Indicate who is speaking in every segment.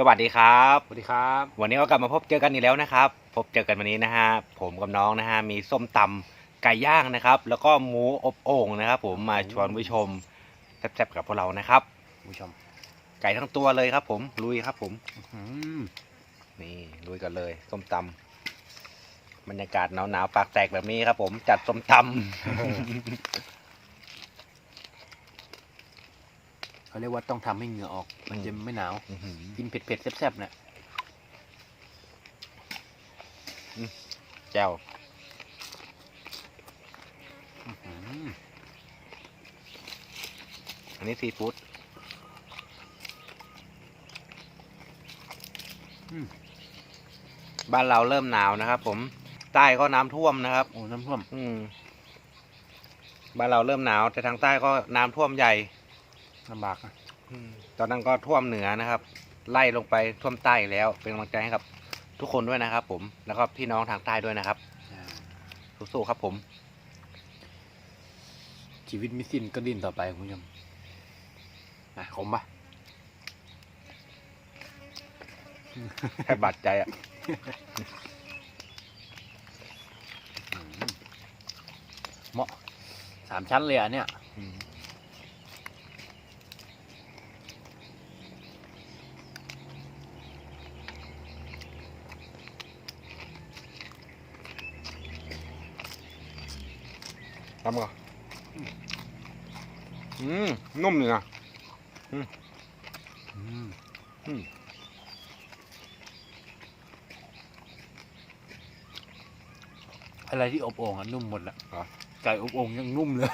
Speaker 1: สวัสดีครับ
Speaker 2: สวัสดีครับ
Speaker 1: วันนี้ก็กลับมาพบเจอกันอีกแล้วนะครับ พบเจอกันวันนี้นะฮะ ผมกับน้องนะฮะ มีส้มตำไก่ย่างนะครับ แล้วก็หมูอบโอ่งนะครับผม มาชวนผู้ชมแซ่บๆกับพวกเรานะครับ
Speaker 2: ผู้ชม
Speaker 1: ไก่ทั้งตัวเลยครับ ผม ลุยครับ ผม
Speaker 2: อืม
Speaker 1: นี่ลุยกันเลย ส้มตำบรรยากาศหนาวๆปากแตกแบบนี้ครับ ผม จัดส้มต
Speaker 2: เขา เรียกว่าต้องทำให้เหงื่อออก มันจะไม่หนาวำ
Speaker 1: อื้อหือ
Speaker 2: กินเผ็ดๆแซ่บๆเนี่ย
Speaker 1: แจ่ว
Speaker 2: อืม
Speaker 1: อันนี้ซีฟู้ดบ้านเราเริ่มหนาวนะครับผม ใต้ก็น้ำท่วมนะครับ
Speaker 2: โอ้ น้ำท่วม
Speaker 1: อืม บ้านเราเริ่มหนาว แต่ทางใต้ก็น้ำท่วมใหญ่
Speaker 2: ลำบากนะ
Speaker 1: ตอนนั้นก็ท่วมเหนือนะครับ ไล่ลงไปท่วมใต้อีกแล้ว เป็นกำลังใจให้กับทุกคนด้วยนะครับ ผมแล้วก็พี่น้องทางใต้ด้วยนะครับ
Speaker 2: อ่า
Speaker 1: สู้ๆครับผม
Speaker 2: ชีวิตมิสิ้นก็ดิ้นต่อไปคุณผู้ชมนะขมปะ
Speaker 1: แค่บาดใจอะ
Speaker 2: อืมเหมาะสามชั้นเลยอะเนี่ย
Speaker 1: ทำก่อนอืมนุ่มเลยนะ
Speaker 2: อืม
Speaker 1: อืม
Speaker 2: อะไรที่อบโอ่งอะนุ่มหมดอะ
Speaker 1: อ๋อ
Speaker 2: ไก่อบโอ่งยังนุ่มเลย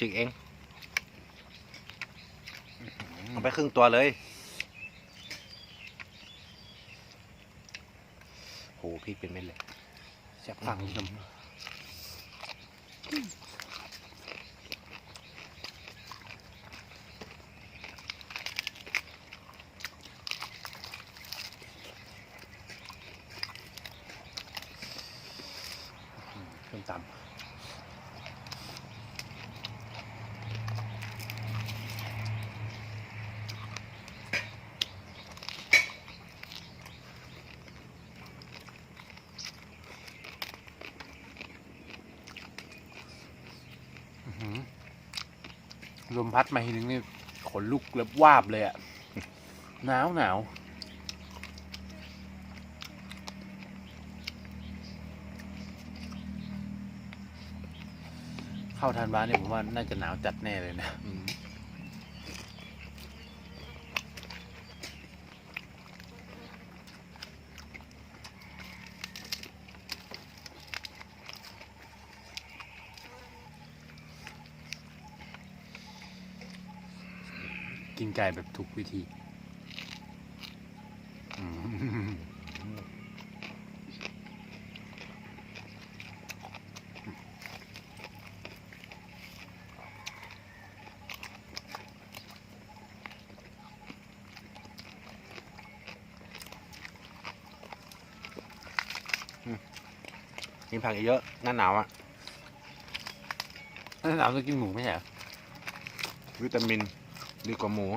Speaker 1: จิกเองเอาไปครึ่งตัวเลยโหพี่เป็นเม็ดเลย
Speaker 2: แซ่บฟังคุณผู้ชมส้มตำ ลมพัดมาทีนึงนี่ขนลุกแล้ววาบเลยอะหนาวหนาวเข้าทานบ้านเนี่ยผมว่าน่าจะหนาวจัดแน่เลยนะ นไก่แบบถูกวิธีอืม
Speaker 1: กินผักเยอะๆหน้าหนาวอะ
Speaker 2: แล้วหนาวจะกินหมูไม่ใช่เหรอ
Speaker 1: วิตามิน ดีกว่าหมู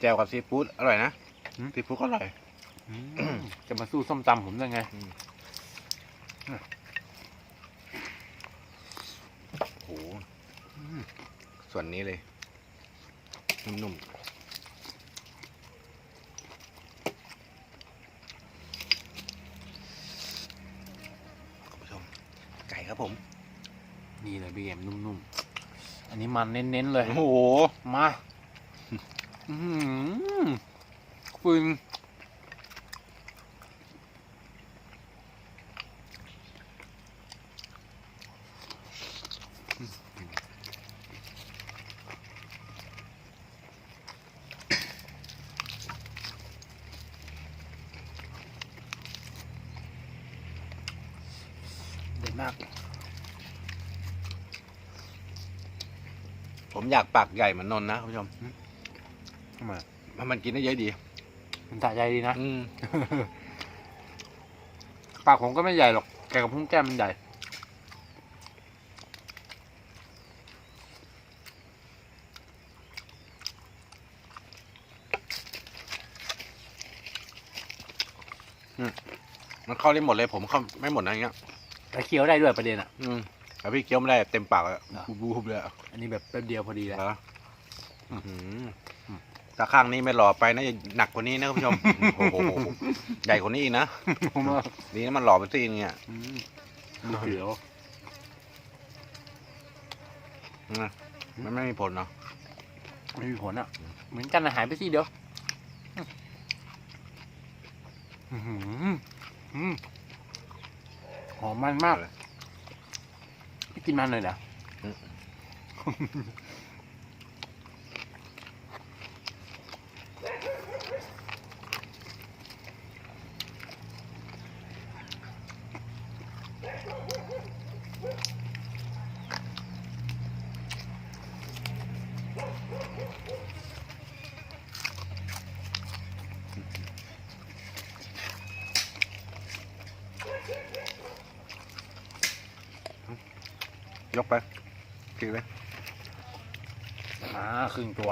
Speaker 1: แจ่วกับซีฟู้ดอร่อยนะซีฟู้ดก็อร่อย
Speaker 2: อืมจะมาสู้ส้มตำผมได้ไง
Speaker 1: โหส่วนนี้เลย นุ่มๆคุณผู้ชม ไก่ครับ ผม
Speaker 2: นี่เลยพี่เกมนุ่มๆ อันนี้มันเน้นๆเลย
Speaker 1: โอ้โห
Speaker 2: มา อื้อหือฟินเด็ดมาก
Speaker 1: ผม อยากปากใหญ่เหมือนนนท์นะคุณผู้ชม
Speaker 2: ทำไม
Speaker 1: มันมันกินได้เยอะดี
Speaker 2: มันสะใจดีนะ
Speaker 1: อืม
Speaker 2: ปากผมก็ไม่ใหญ่หรอกไก่กับพุ่งแก้มมันใหญ่
Speaker 1: มันเข้าได้หมดเลยผมเข้าไม่หมดนะอย่างเงี้ย
Speaker 2: แต่เคี้ยวได้ด้วยประเด็นอะ
Speaker 1: อืม แต่พี่เคี้ยวไม่ได้เต็มปากเลย
Speaker 2: เหรอ
Speaker 1: บูบๆเลยอะ
Speaker 2: อันนี้แบบแป๊บเดียวพอดีแล้ว
Speaker 1: เหรออื้อหือตาข้างนี้ไม่หล่อไปนะจะหนักกว่านี้นะคุณผู้ชม โอ้โหใหญ่กว่านี้อีกนะ
Speaker 2: ผมว่า
Speaker 1: ดีนะมันหล่อไปซีนึงเนี่ย
Speaker 2: อืมดูเขียว
Speaker 1: นะมันไม่มีผลเนาะ
Speaker 2: ไม่มีผลอะ เหมือนกันนะหายไปซี่เดียวอื้อหืออืมหอมมันมากเลยพี่ กินมันเลยเหรอ
Speaker 1: ยกไป กินเลย
Speaker 2: อ่าครึ่งตัว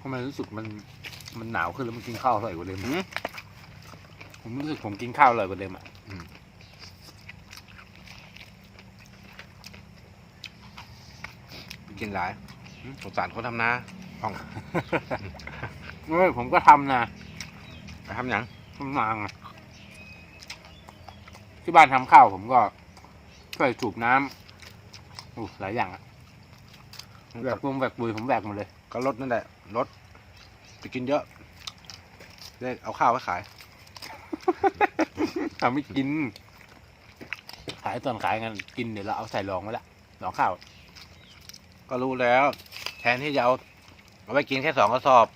Speaker 2: ทำไมรู้สึกมันมันหนาวขึ้นแล้วมันกินข้าวอร่อยกว่าเดิม
Speaker 1: หืม
Speaker 2: ผมรู้สึกผมกินข้าวอร่อยกว่าเดิมอะ
Speaker 1: กินหลายหืมสงสารคนทำนาต้อง
Speaker 2: เฮ้ยผมก็ทำนะ
Speaker 1: ไปทำหยัง
Speaker 2: ทำนาไงที่บ้านทำข้าวผมก็ช่วยสูบน้ำโอ้หลายอย่างอะแบกปุ้งแบกปุยผมแบกหมดเลย
Speaker 1: ก็ลดนั่นแหละลดจะกินเยอะได้เอาข้าวไว้ขาย
Speaker 2: ทำไม่กิน ขายตอนขายกันกินเดี๋ยวเราเอาใส่รองไว้ละรองข้าว
Speaker 1: ก็รู้แล้ว แทนที่จะเอาเอาไว้กินแค่สองกระสอบ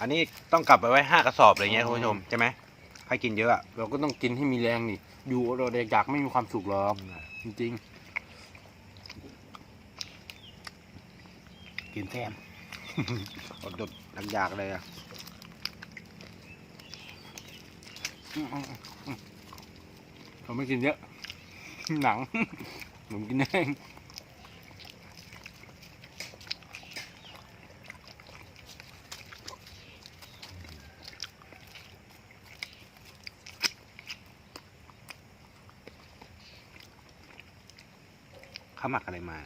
Speaker 1: อันนี้ต้องกลับไปไว้ห้ากระสอบอะไรเงี้ยคุณผู้ชมใช่ไหมให้กินเยอะอะ
Speaker 2: เราก็ต้องกินให้มีแรงนี่อยู่เราเด็กอยากไม่มีความสุขหรอกจริงๆกินแทน
Speaker 1: อดดดทำอยากเลยอะ
Speaker 2: ผมไม่กินเยอะหนังผมกินเอง
Speaker 1: ข้าวหมักอะไรมา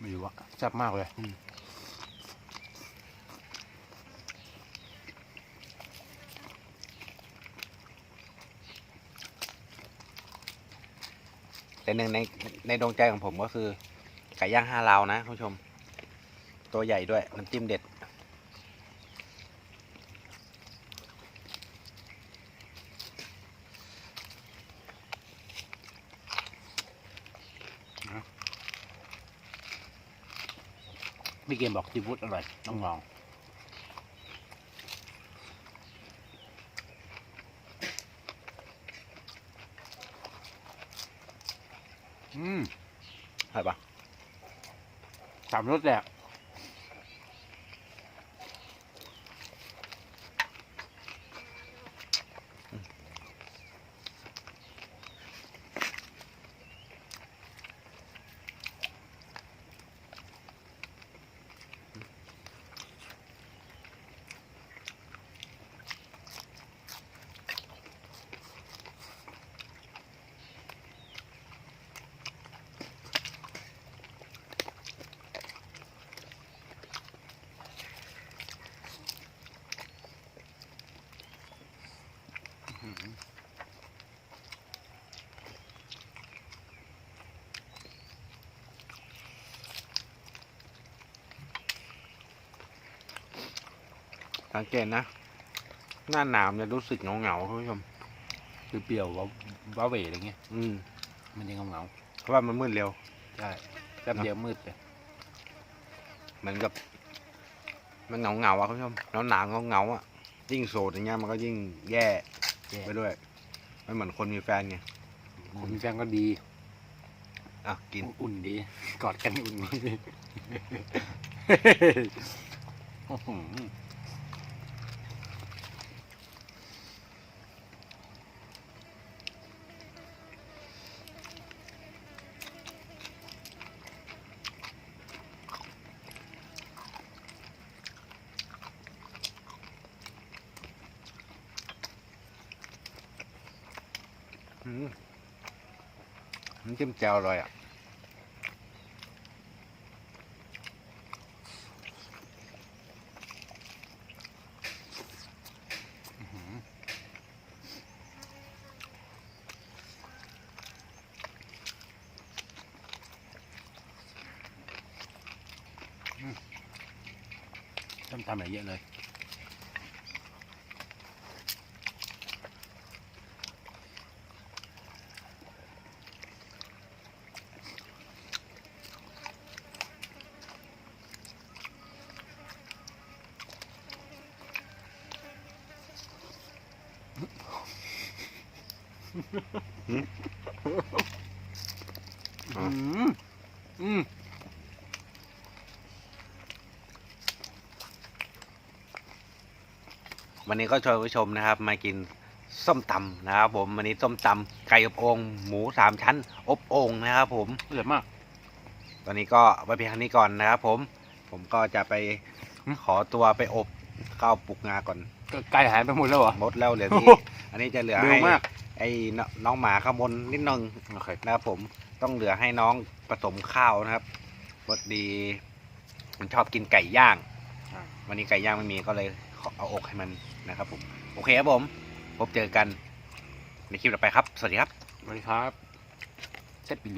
Speaker 2: ไม่รู้อะแซ่บมากเลย
Speaker 1: อืม แต่หนึ่งในในดวงใจของผมก็คือ ไก่ย่างห้าลาวนะคุณผู้ชม ตัวใหญ่ด้วยน้ำจิ้มเด็ด
Speaker 2: พี่เกมบอกซีฟู้ดอร่อยต้องลองอืม
Speaker 1: ใช่ปะ
Speaker 2: สามรสแหละ
Speaker 1: สังเกตนะ หน้าหนาวจะรู้สึกเหงาเหงาๆคุณผู้ชม
Speaker 2: เปรี้ยวๆว้าว้าเหวอะไรเงี้ย
Speaker 1: อืม
Speaker 2: มันยังเหงา
Speaker 1: เพราะว่ามันมืดเร็ว
Speaker 2: ๆใช่แป๊บเดียวมืดเลย
Speaker 1: เหมือนกับ มันเหงาเหงาๆอะคุณผู้ชมแล้วหนาวเหงาเหงาๆอะยิ่งโสดอย่างเงี้ยมันก็ยิ่งแย่
Speaker 2: แย่
Speaker 1: ไปด้วยไม่เหมือนคนมีแฟนไง
Speaker 2: คนมีแฟนก็ดี
Speaker 1: ออะกิน
Speaker 2: อุ่นดี กอดกันอุ่นดี
Speaker 1: น้ำจิ้มแจ่วอร่อยอะ
Speaker 2: ต้องทำอะไรเยอะเลย อืมอืม
Speaker 1: วันนี้ก็ชวนผู้ชมนะครับ มากินส้มตำนะครับผมวันนี้ส้มตำไก่อบโอ่งหมูสามชั้น อบโอ่งนะครับ ผม
Speaker 2: เดือดมาก
Speaker 1: ตอนนี้ก็ไว้เพียงเท่านี้ก่อนนะครับ ผม ผมก็จะไป
Speaker 2: หืม
Speaker 1: ขอตัวไปอบข้าวปลุกงาก่อน
Speaker 2: ก็ไก่หายไปหมดแล้วเหรอ
Speaker 1: หมดแล้วเหลือ
Speaker 2: โอ้
Speaker 1: ที่
Speaker 2: โห
Speaker 1: อันนี้จะเหลือ
Speaker 2: เร็ว
Speaker 1: ให้
Speaker 2: มาก
Speaker 1: ไอ้นน้องหมาข้างบนนิดนึง
Speaker 2: โอเค
Speaker 1: นะครับผมต้องเหลือให้น้องผสมข้าวนะครับพอดีมันชอบกินไก่ย่าง
Speaker 2: อ่า
Speaker 1: วันนี้ไก่ย่างไม่มีก็เลยขอเอาอกให้มันนะครับผมโอเคครับผมพบเจอกันในคลิปต่อไปครับ สวัสดีครับ
Speaker 2: สวัสดีครับเซตบิลี